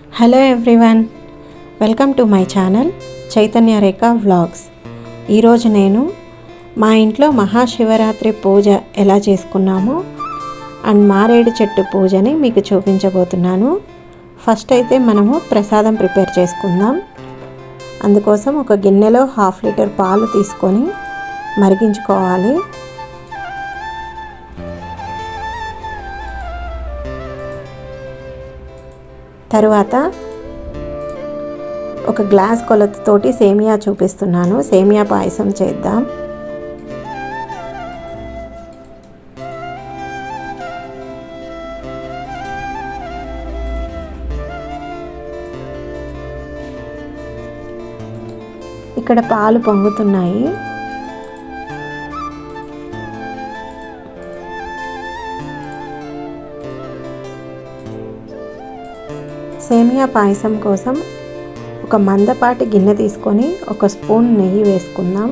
Hello everyone welcome to my channel Chaitanya Rekha vlogs ఈరోజు నేను మా ఇంట్లో మహాశివరాత్రి పూజ ఎలా చేసుకున్నామో అండ్ మారేడు చెట్టు పూజని మీకు చూపించబోతున్నాను. ఫస్ట్ అయితే మనము ప్రసాదం ప్రిపేర్ చేసుకుందాం. అందుకోసం ఒక గిన్నెలో హాఫ్ లీటర్ పాలు తీసుకొని మరిగించుకోవాలి. తరువాత ఒక గ్లాస్ కొలతతోటి సేమియా చూపిస్తున్నాను. సేమియా పాయసం చేద్దాం. ఇక్కడ పాలు పొంగుతున్నాయి. సేమియా పాయసం కోసం ఒక మందపాటి గిన్నె తీసుకొని ఒక స్పూన్ నెయ్యి వేసుకుందాం.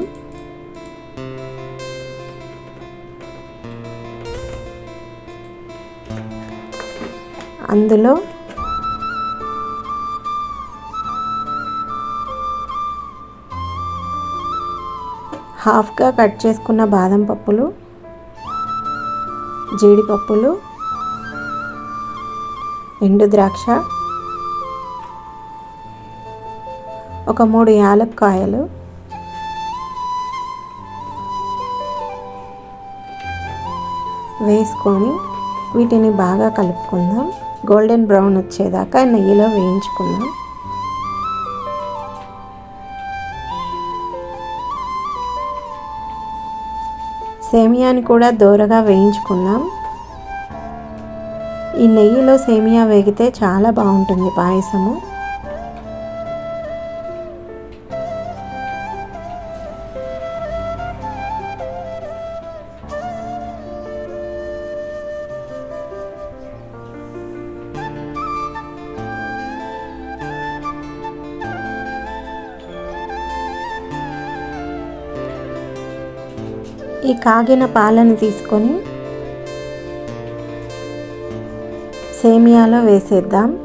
అందులో హాఫ్గా కట్ చేసుకున్న బాదం పప్పులు జీడిపప్పులు ఎండు ద్రాక్ష ఒక మూడు యాలక్కాయలు. వేసుకొని వీటిని బాగా కలుపుకుందాం. గోల్డెన్ బ్రౌన్ వచ్చేదాకా నెయ్యిలో వేయించుకుందాం. సేమియాని కూడా దోరగా వేయించుకుందాం. ఈ నెయ్యిలో సేమియా వేగితే చాలా బాగుంటుంది పాయసము. ఈ కాగిన పాలను తీసుకొని సేమియాలో వేసేద్దాం.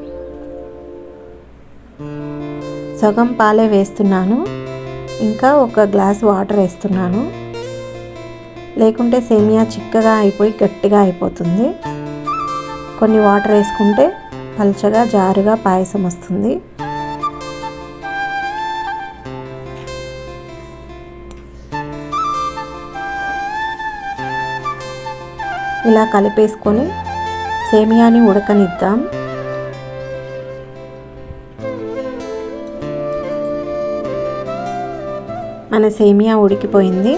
సగం పాలే వేస్తున్నాను. ఇంకా ఒక గ్లాస్ వాటర్ వేస్తున్నాను. లేకుంటే సేమియా చిక్కగా అయిపోయి గట్టిగా అయిపోతుంది. కొన్ని వాటర్ వేసుకుంటే పల్చగా జారుగా పాయసం వస్తుంది. ఇలా కలిపేసుకొని సేమియాని ఉడకనిద్దాం. మన సేమియా ఉడికిపోయింది.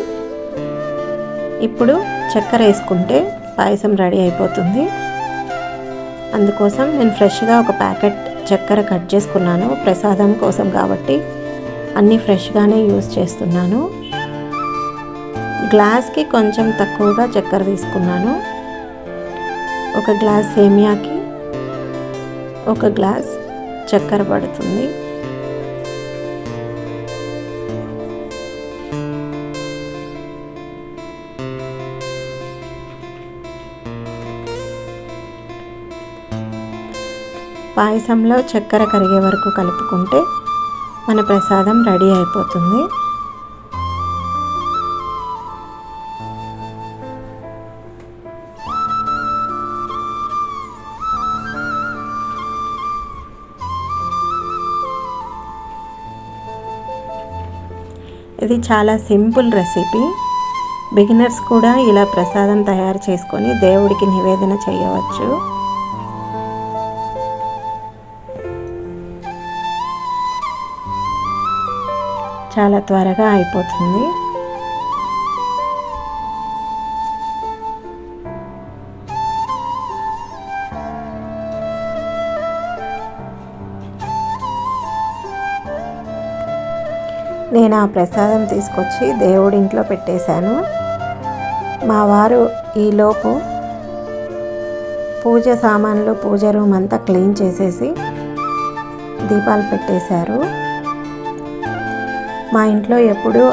ఇప్పుడు చక్కెర వేసుకుంటే పాయసం రెడీ అయిపోతుంది. అందుకోసం నేను ఫ్రెష్గా ఒక ప్యాకెట్ చక్కెర కట్ చేసుకున్నాను. ప్రసాదం కోసం కాబట్టి అన్నీ ఫ్రెష్గానే యూస్ చేస్తున్నాను. గ్లాస్కి కొంచెం తక్కువగా చక్కెర తీసుకున్నాను. ఒక గ్లాస్ సేమియాకి ఒక గ్లాస్ చక్కెర పడుతుంది. పాయసంలో చక్కెర కరిగే వరకు కలుపుకుంటే మన ప్రసాదం రెడీ అయిపోతుంది. ఇది చాలా సింపుల్ రెసిపీ. బిగినర్స్ కూడా ఇలా ప్రసాదం తయారు చేసుకొని దేవుడికి నివేదన చేయవచ్చు. చాలా త్వరగా అయిపోతుంది. నేను ఆ ప్రసాదం తీసుకొచ్చి దేవుడి ఇంట్లో పెట్టేశాను. మా వారు ఈలోపు పూజ సామాన్లు పూజ రూమ్ అంతా క్లీన్ చేసేసి దీపాలు పెట్టేశారు. మా ఇంట్లో ఎప్పుడు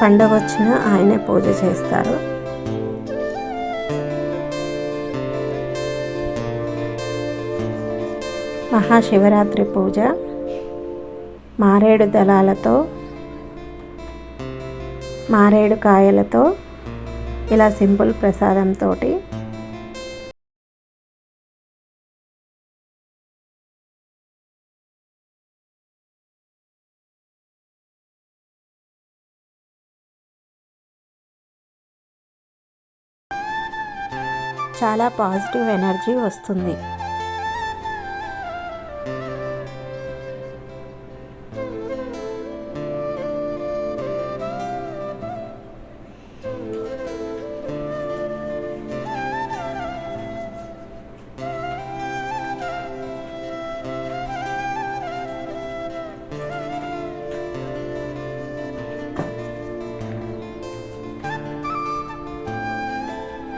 పండగ వచ్చినా ఆయనే పూజ చేస్తారు. మహాశివరాత్రి పూజ మారేడు దళాలతో మారేడు కాయలతో ఇలా సింపుల్ ప్రసాదంతో చాలా పాజిటివ్ ఎనర్జీ వస్తుంది.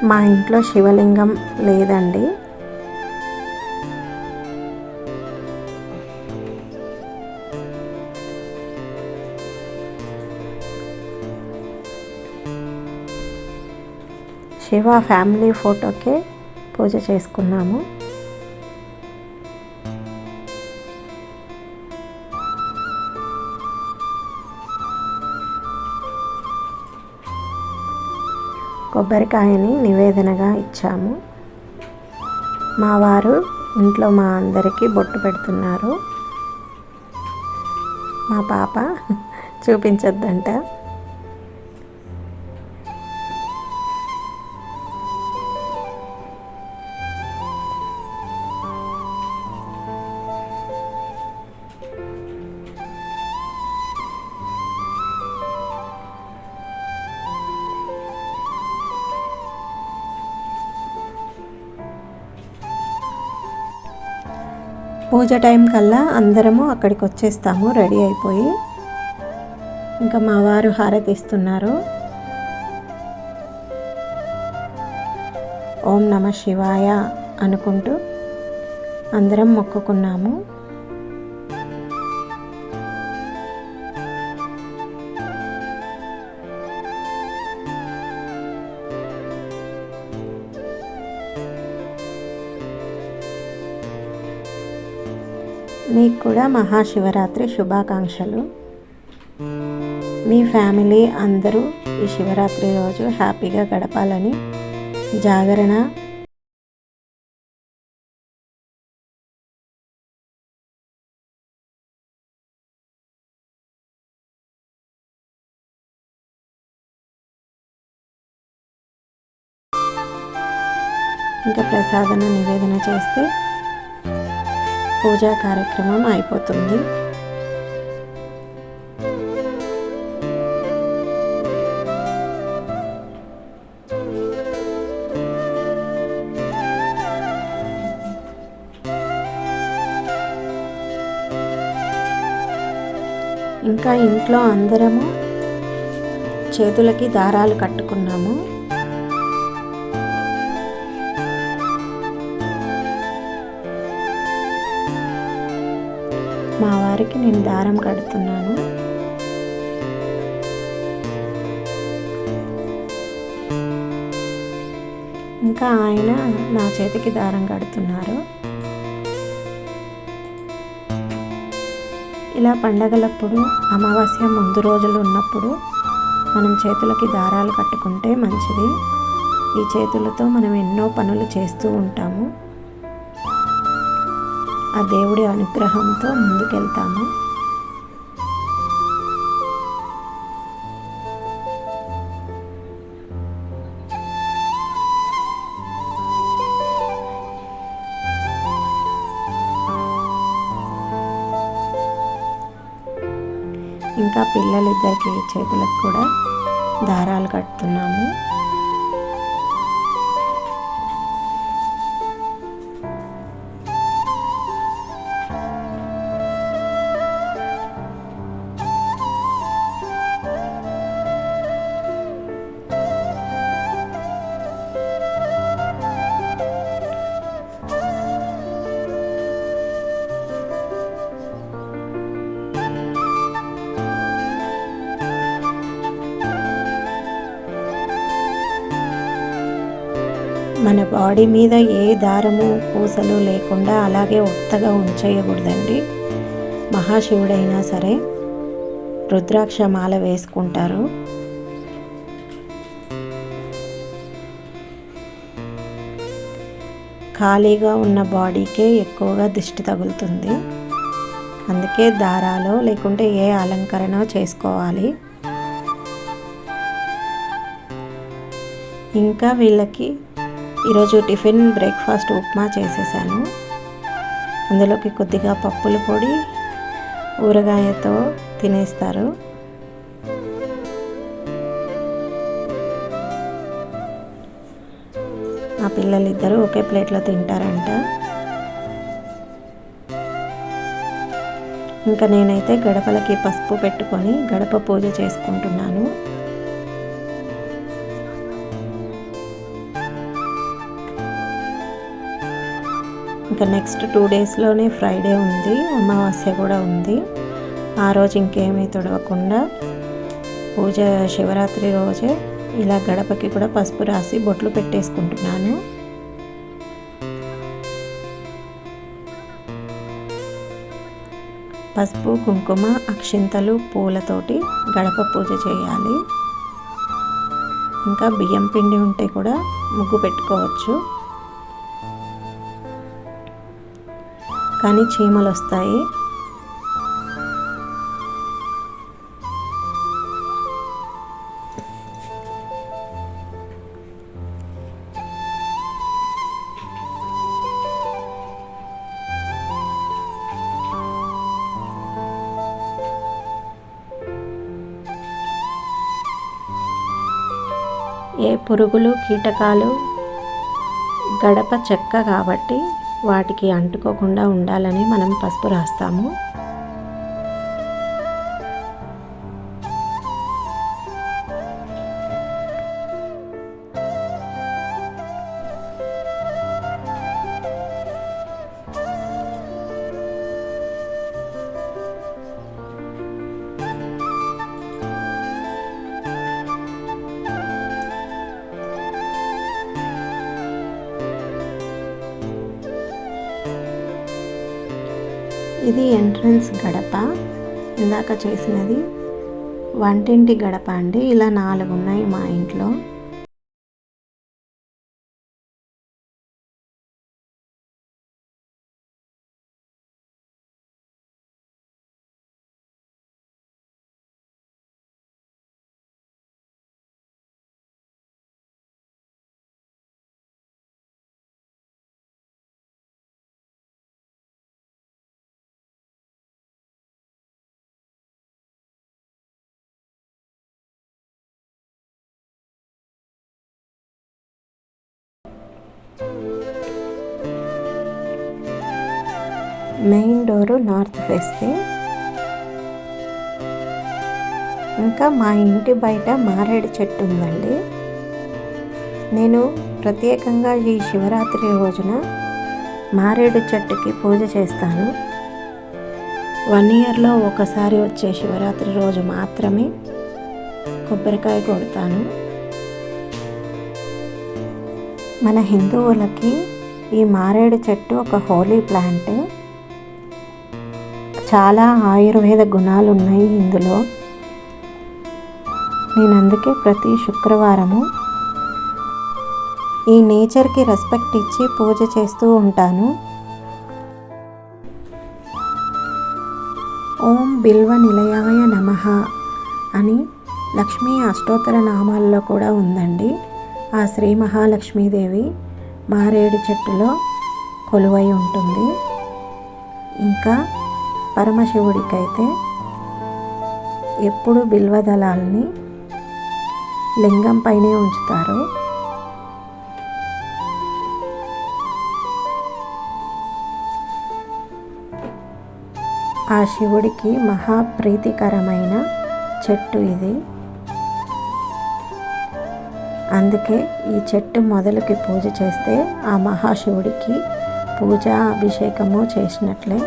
మా ఇంట్లో శివలింగం లేదండి. శివ ఫ్యామిలీ ఫోటోకే పూజ చేసుకున్నాము. కొబ్బరికాయని నివేదనగా ఇచ్చాము. మా వారు ఇంట్లో మా అందరికీ బొట్టు పెడుతున్నారు. మా పాప చూపించొద్దంట. పూజ టైం కల్లా అందరము అక్కడికి వచ్చేస్తాము రెడీ అయిపోయి. ఇంకా మా వారు హారతి ఇస్తున్నారు ఓం నమ శివాయ అనుకుంటూ అందరం మొక్కుకున్నాము. మీకు కూడా మహాశివరాత్రి శుభాకాంక్షలు. మీ ఫ్యామిలీ అందరూ ఈ శివరాత్రి రోజు హ్యాపీగా గడపాలని జాగరణ ఇంకా ప్రసాదన నివేదన చేస్తే పూజా కార్యక్రమం అయిపోతుంది. ఇంకా ఇంట్లో అందరము చేతులకి దారాలు కట్టుకున్నాము. మా వారికి నేను దారం కడుతున్నాను. ఇంకా ఆయన నా చేతికి దారం కడుతున్నారు. ఇలా పండగలప్పుడు అమావాస్య ముందు రోజులు ఉన్నప్పుడు మనం చేతులకి దారాలు కట్టుకుంటే మంచిది. ఈ చేతులతో మనం ఎన్నో పనులు చేస్తూ ఉంటాము. ఆ దేవుడి అనుగ్రహంతో ముందుకెళ్తాము. ఇంకా పిల్లలిద్దరికి చేతులకు కూడా దారాలు కడుతున్నాము. మన బాడీ మీద ఏ దారము పూసలు లేకుండా అలాగే ఉత్తగా ఉంచేయకూడదండి. మహాశివుడైనా సరే రుద్రాక్ష మాల వేసుకుంటారు. ఖాళీగా ఉన్న బాడీకే ఎక్కువగా దిష్టి తగులుతుంది. అందుకే దారాలో లేకుంటే ఏ అలంకరణ చేసుకోవాలి. ఇంకా వీళ్ళకి ఈరోజు టిఫిన్ బ్రేక్ఫాస్ట్ ఉప్మా చేసేసాను. అందులోకి కొద్దిగా పప్పుల పొడి ఊరగాయతో తినేస్తారు. మా పిల్లలిద్దరూ ఒకే ప్లేట్లో తింటారంట. ఇంకా నేనైతే గడపలకి పసుపు పెట్టుకొని గడప పూజ చేసుకుంటున్నాను. ఇంకా నెక్స్ట్ టూ డేస్లోనే ఫ్రైడే ఉంది అమావాస్య కూడా ఉంది. ఆ రోజు ఇంకేమీ తొడవకుండా పూజ శివరాత్రి రోజే ఇలా గడపకి కూడా పసుపు రాసి బొట్లు పెట్టేసుకుంటున్నాను. పసుపు కుంకుమ అక్షింతలు పూలతోటి గడప పూజ చేయాలి. ఇంకా బియ్యం పిండి ఉంటే కూడా ముగ్గు పెట్టుకోవచ్చు. కానీ చీమలు వస్తాయి. ఏ పురుగులు కీటకాలు గడప చెక్క కాబట్టి వాటికి అంటుకోకుండా ఉండాలని మనం పసుపు రాస్తాము. ఇది ఎంట్రన్స్ గడప. ఇందాక చేసినది వంటింటి గడప అండి. ఇలా నాలుగు ఉన్నాయి మా ఇంట్లో. మెయిన్ డోరు నార్త్ ఫేస్తే ఇంకా మా ఇంటి బయట మారేడు చెట్టు ఉందండి. నేను ప్రత్యేకంగా ఈ శివరాత్రి రోజున మారేడు చెట్టుకి పూజ చేస్తాను. వన్ ఇయర్లో ఒకసారి వచ్చే శివరాత్రి రోజు మాత్రమే కొబ్బరికాయ కొడతాను. మన హిందువులకి ఈ మారేడు చెట్టు ఒక హోలీ ప్లాంట్. చాలా ఆయుర్వేద గుణాలు ఉన్నాయి ఇందులో. నేను అందుకే ప్రతి శుక్రవారము ఈ నేచర్కి రెస్పెక్ట్ ఇచ్చి పూజ చేస్తూ ఉంటాను. ఓం బిల్వ నిలయాయ నమ అని లక్ష్మీ అష్టోత్తర నామాల్లో కూడా ఉందండి. ఆ శ్రీ మహాలక్ష్మీదేవి మారేడు చెట్టులో కొలువై ఉంటుంది. ఇంకా పరమశివుడికైతే ఎప్పుడు బిల్వదళాలని లింగం పైనే ఉంచుతారు. ఆ శివుడికి మహాప్రీతికరమైన చెట్టు ఇది. అందుకే ఈ చెట్టు మొదలుకి పూజ చేస్తే ఆ మహాశివుడికి పూజ అభిషేకము చేసినట్లే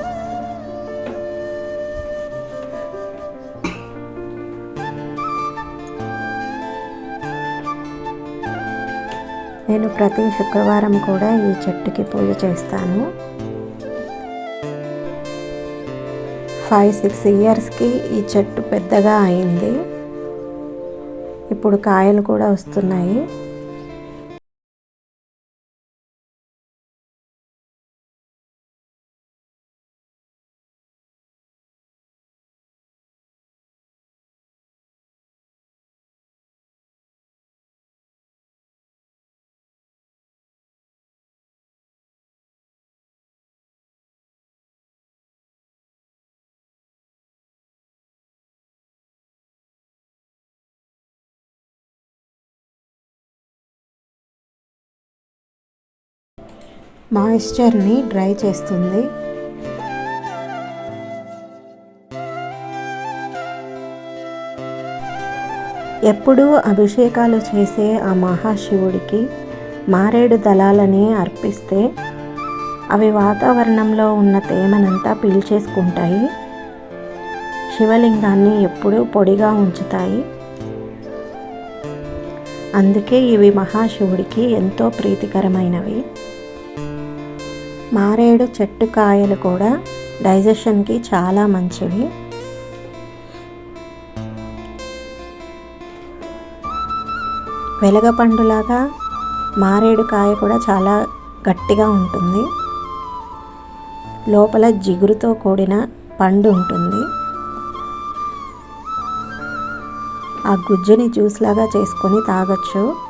నేను ప్రతి శుక్రవారం కూడా ఈ చెట్టుకి పూజ చేస్తాను. ఫైవ్ సిక్స్ ఇయర్స్కి ఈ చెట్టు పెద్దగా అయింది. ఇప్పుడు కాయలు కూడా వస్తున్నాయి. మాయిశ్చర్ని డ్రై చేస్తుంది. ఎప్పుడూ అభిషేకాలు చేసే ఆ మహాశివుడికి మారేడు దళాలని అర్పిస్తే అవి వాతావరణంలో ఉన్న తేమనంతా పీల్చేసుకుంటాయి. శివలింగాన్ని ఎప్పుడూ పొడిగా ఉంచుతాయి. అందుకే ఇవి మహాశివుడికి ఎంతో ప్రీతికరమైనవి. మారేడు చెట్టు కాయలు కూడా డైజెషన్కి చాలా మంచివి. వెలగపండులాగా మారేడు కాయ కూడా చాలా గట్టిగా ఉంటుంది. లోపల జిగురుతో కూడిన పండు ఉంటుంది. ఆ గుజ్జుని జ్యూస్ లాగా చేసుకొని తాగొచ్చు.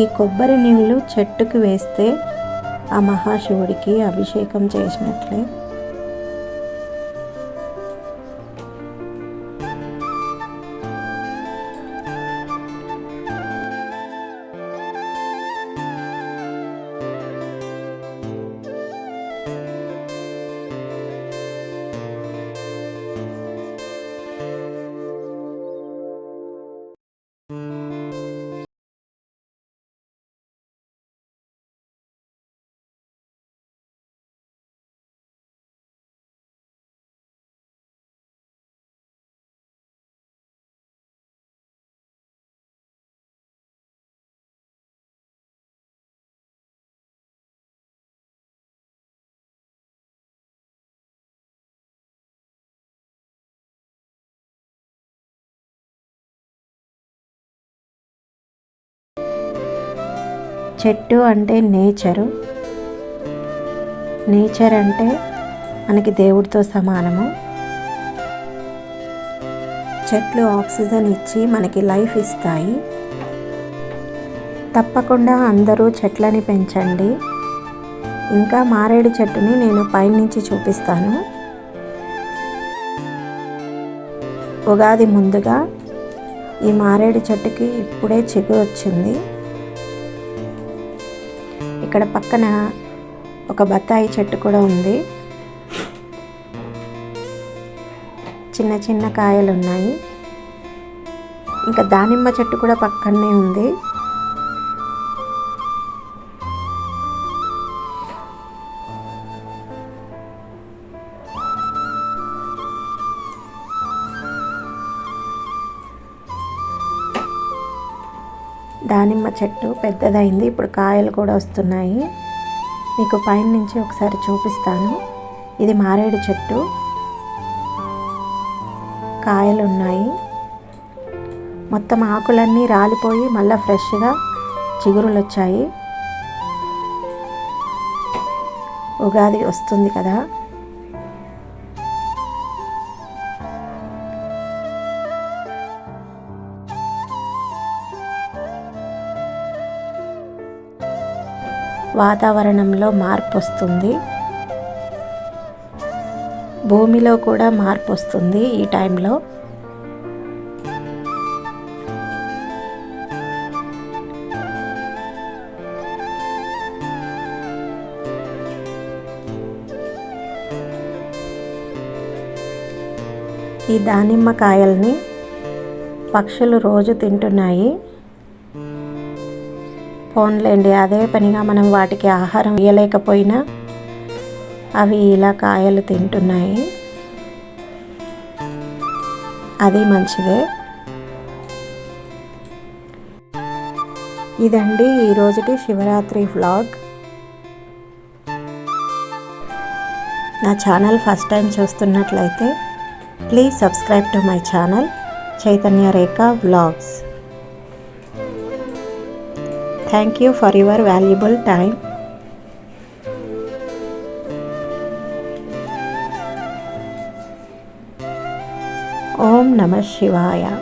ఈ కొబ్బరి నీళ్ళు చెట్టుకు వేస్తే ఆ మహాశివుడికి అభిషేకం చేసినట్లే. చెట్టు అంటే నేచరు. నేచర్ అంటే మనకి దేవుడితో సమానము. చెట్లు ఆక్సిజన్ ఇచ్చి మనకి లైఫ్ ఇస్తాయి. తప్పకుండా అందరూ చెట్లని పెంచండి. ఇంకా మారేడు చెట్టుని నేను పైనుంచి చూపిస్తాను. ఉగాది ముందుగా ఈ మారేడు చెట్టుకి ఇప్పుడే చిగురు వచ్చింది. ఇక్కడ పక్కన ఒక బత్తాయి చెట్టు కూడా ఉంది. చిన్న చిన్న కాయలు ఉన్నాయి. ఇంకా దానిమ్మ చెట్టు కూడా పక్కనే ఉంది. దానిమ్మ చెట్టు పెద్దదైంది. ఇప్పుడు కాయలు కూడా వస్తున్నాయి. మీకు పైన నుంచి ఒకసారి చూపిస్తాను. ఇది మారేడు చెట్టు. కాయలు ఉన్నాయి మొత్తం ఆకులన్నీ రాలిపోయి మళ్ళీ ఫ్రెష్గా చిగురులు వచ్చాయి ఉగాది వస్తుంది కదా. వాతావరణంలో మార్పు వస్తుంది భూమిలో కూడా మార్పు వస్తుంది ఈ టైంలో. ఈ దానిమ్మకాయల్ని పక్షులు రోజు తింటున్నాయి. పోన్లేండి. అదే పనిగా మనం వాటికి ఆహారం ఇవ్వలేకపోయినా అవి ఇలా కాయలు తింటున్నాయి. అది మంచిదే. ఇదండి ఈరోజుటి శివరాత్రి వ్లాగ్. నా ఛానల్ ఫస్ట్ టైం చూస్తున్నట్లయితే please subscribe to my channel Chaitanya Rekha vlogs. Thank you for your valuable time. Om நம சிவாயா